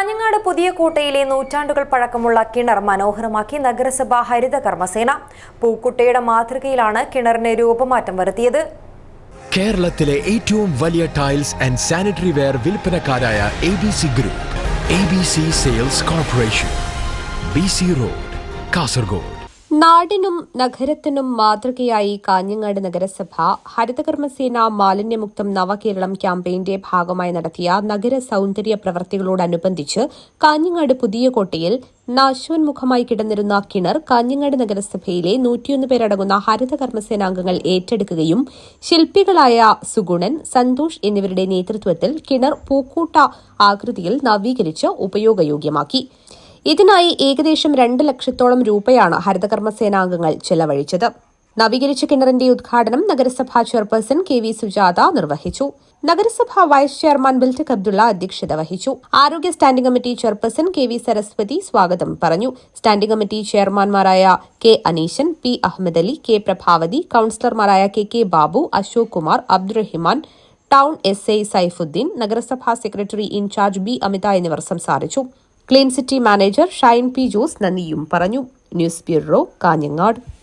കാഞ്ഞങ്ങാട് പുതിയ കോട്ടയിലെ നൂറ്റാണ്ടുകൾ പഴക്കമുള്ള കിണർ മനോഹരമാക്കി നഗരസഭ ഹരിത കർമ്മസേന. പൂക്കുട്ടയുടെ മാതൃകയിലാണ് കിണറിന് രൂപമാറ്റം വരുത്തിയത്. കേരളത്തിലെ ഏറ്റവും വലിയ tiles and sanitary ware വിൽപ്പനക്കാരായ A B C group A B C sales corporation B C road Kasaragod. നാടിനും നഗരത്തിനും മാതൃകയായി കാഞ്ഞങ്ങാട് നഗരസഭ ഹരിതകർമ്മസേന മാലിന്യമുക്തം നവകേരളം ക്യാമ്പയിന്റെ ഭാഗമായി നടത്തിയ നഗര സൌന്ദര്യ പ്രവർത്തികളോടനുബന്ധിച്ച് കാഞ്ഞങ്ങാട് പുതിയ കോട്ടയിൽ നാശോന്മുഖമായി കിടന്നിരുന്ന കിണർ കാഞ്ഞങ്ങാട് നഗരസഭയിലെ നൂറ്റിയൊന്ന് പേരടങ്ങുന്ന ഹരിതകർമ്മസേനാംഗങ്ങൾ ഏറ്റെടുക്കുകയും ശില്പികളായ സുഗുണൻ സന്തോഷ് എന്നിവരുടെ നേതൃത്വത്തിൽ കിണർ പൂക്കൂട്ട ആകൃതിയിൽ നവീകരിച്ച് ഉപയോഗയോഗ്യമാക്കി. ഇതിനായി ഏകദേശം രണ്ട് ലക്ഷത്തോളം രൂപയാണ് ഹരിതകർമ്മസേനാംഗങ്ങൾ ചെലവഴിച്ചത്. നവീകരിച്ച കിണറിന്റെ ഉദ്ഘാടനം നഗരസഭാ ചെയർപേഴ്സൺ കെ വി സുജാത നിർവഹിച്ചു. നഗരസഭാ വൈസ് ചെയർമാൻ ബിൽറ്റക് അബ്ദുള്ള അധ്യക്ഷത വഹിച്ചു. ആരോഗ്യ standing committee chairperson K V Saraswathi സ്വാഗതം പറഞ്ഞു. Standing committee ചെയർമാൻമാരായ K Aneeshan P Ahammed Ali K Prabhavathi കൌൺസിലർമാരായ K K Babu Ashok Kumar Abdurahiman town S I Saifuddin നഗരസഭാ secretary in charge B Amitha എന്നിവർ സംസാരിച്ചു. Clean city manager Shine P Jose നന്ദിയും പറഞ്ഞു. News bureau Kanhangad.